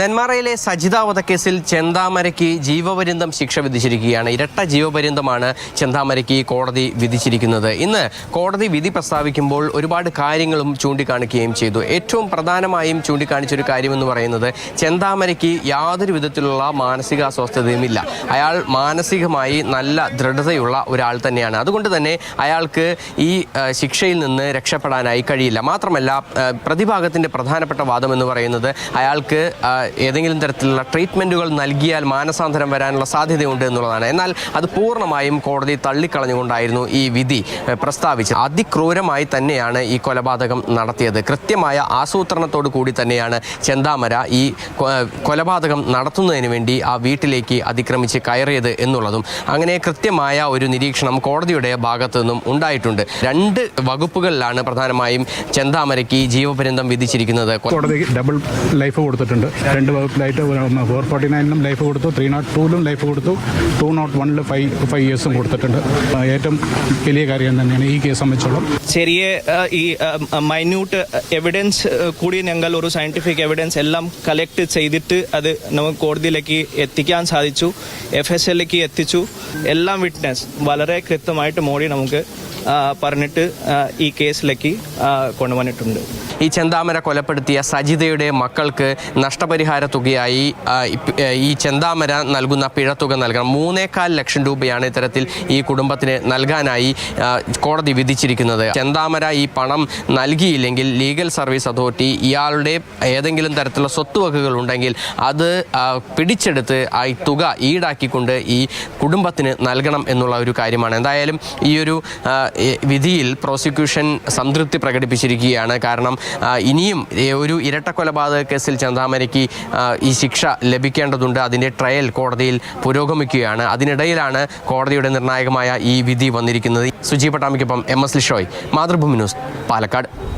നെന്മാറയിലെ സജിത വധക്കേസിൽ ചെന്താമരയ്ക്ക് ജീവപര്യന്തം ശിക്ഷ വിധിച്ചിരിക്കുകയാണ്. ഇരട്ട ജീവപര്യന്തമാണ് ചെന്താമരയ്ക്ക് കോടതി വിധിച്ചിരിക്കുന്നത്. ഇന്ന് കോടതി വിധി പ്രസ്താവിക്കുമ്പോൾ ഒരുപാട് കാര്യങ്ങളും ചൂണ്ടിക്കാണിക്കുകയും ചെയ്തു. ഏറ്റവും പ്രധാനമായും ചൂണ്ടിക്കാണിച്ചൊരു കാര്യമെന്ന് പറയുന്നത് ചെന്താമരയ്ക്ക് യാതൊരു വിധത്തിലുള്ള മാനസികാസ്വസ്ഥതയുമില്ല അയാൾ മാനസികമായി നല്ല ദൃഢതയുള്ള ഒരാൾ തന്നെയാണ്. അതുകൊണ്ട് തന്നെ അയാൾക്ക് ഈ ശിക്ഷയിൽ നിന്ന് രക്ഷപ്പെടാനായി കഴിയില്ല. മാത്രമല്ല പ്രതിഭാഗത്തിന്റെ പ്രധാനപ്പെട്ട വാദം എന്ന് പറയുന്നത് അയാൾക്ക് ഏതെങ്കിലും തരത്തിലുള്ള ട്രീറ്റ്മെന്റുകൾ നൽകിയാൽ മാനസാന്തരം വരാനുള്ള സാധ്യതയുണ്ട് എന്നുള്ളതാണ്. എന്നാൽ അത് പൂർണമായും കോടതി തള്ളിക്കളഞ്ഞുകൊണ്ടായിരുന്നു ഈ വിധി പ്രസ്താവിച്ചത്. അതിക്രൂരമായി തന്നെയാണ് ഈ കൊലപാതകം നടത്തിയത്. കൃത്യമായ ആസൂത്രണത്തോടു കൂടി തന്നെയാണ് ചെന്താമര ഈ കൊലപാതകം നടത്തുന്നതിന് വേണ്ടി ആ വീട്ടിലേക്ക് അതിക്രമിച്ച് കയറിയത് എന്നുള്ളതും. അങ്ങനെ കൃത്യമായ ഒരു നിരീക്ഷണം കോടതിയുടെ ഭാഗത്തു നിന്നും ഉണ്ടായിട്ടുണ്ട്. രണ്ട് വകുപ്പുകളിലാണ് പ്രധാനമായും ചെന്താമരയ്ക്ക് ജീവപര്യന്തം വിധിച്ചിരിക്കുന്നത്. കോടതി ഡബിൾ ലൈഫ് കൊടുത്തിട്ടുണ്ട്. രണ്ട് വകുപ്പിലായിട്ട് ഫോർ ഫോർട്ടി നയനിലും ലൈഫ് കൊടുത്തു ത്രീ നോട്ട് ടൂലും ലൈഫ് കൊടുത്തു ടു നോട്ട് വണ്ണിൽ ഫൈവ് ഫൈവ് ഇയേഴ്സും കൊടുത്തിട്ടുണ്ട്. ഏറ്റവും വലിയ കാര്യം തന്നെയാണ് ഈ കേസ് സംബന്ധിച്ചോളം. ചെറിയ ഈ മൈന്യൂട്ട് എവിഡൻസ് കൂടി ഞങ്ങൾ ഒരു സയന്റിഫിക് എവിഡൻസ് എല്ലാം കളക്ട് ചെയ്തിട്ട് അത് നമുക്ക് കോടതിയിലേക്ക് എത്തിക്കാൻ സാധിച്ചു എഫ് എസ് എല്ലിലേക്ക് എത്തിച്ചു. എല്ലാം വിറ്റ്നസ് വളരെ കൃത്യമായിട്ട് മോഡി നമുക്ക് പറഞ്ഞിട്ട് ഈ കേസിലേക്ക് കൊണ്ടുവന്നിട്ടുണ്ട്. ഈ ചെന്താമര കൊലപ്പെടുത്തിയ സജിതയുടെ മക്കൾക്ക് നഷ്ടപരിഹാര തുകയായി ഇപ്പ- ഏ, ഈ ചെന്താമര നൽകുന്ന പിഴത്തുക നൽകണം. മൂന്നേകാൽ ലക്ഷം രൂപയാണ് ഇത്തരത്തിൽ ഈ കുടുംബത്തിന് നൽകാനായി കോടതി വിധിച്ചിരിക്കുന്നത്. ചെന്താമര ഈ പണം നൽകിയില്ലെങ്കിൽ ലീഗൽ സർവീസ് അതോറിറ്റി ഇയാളുടെ ഏതെങ്കിലും തരത്തിലുള്ള സ്വത്തുവകകൾ ഉണ്ടെങ്കിൽ അത് പിടിച്ചെടുത്ത് ആ തുക ഈടാക്കിക്കൊണ്ട് ഈ കുടുംബത്തിന് നൽകണം എന്നുള്ള ഒരു കാര്യമാണ്. എന്തായാലും ഈ ഒരു വിധിയിൽ പ്രോസിക്യൂഷൻ സംതൃപ്തി പ്രകടിപ്പിച്ചിരിക്കുകയാണ്. കാരണം ഇനിയും ഒരു ഇരട്ട കൊലപാതക കേസിൽ ചന്താമരയ്ക്ക് ഈ ശിക്ഷ ലഭിക്കേണ്ടതുണ്ട്. അതിന്റെ ട്രയൽ കോടതിയിൽ പുരോഗമിക്കുകയാണ്. അതിനിടയിലാണ് കോടതിയുടെ നിർണായകമായ ഈ വിധി വന്നിരിക്കുന്നത്. Suji പട്ടാമിക്കൊപ്പം M S Lishoy. Mathrubhumi news Palakkad.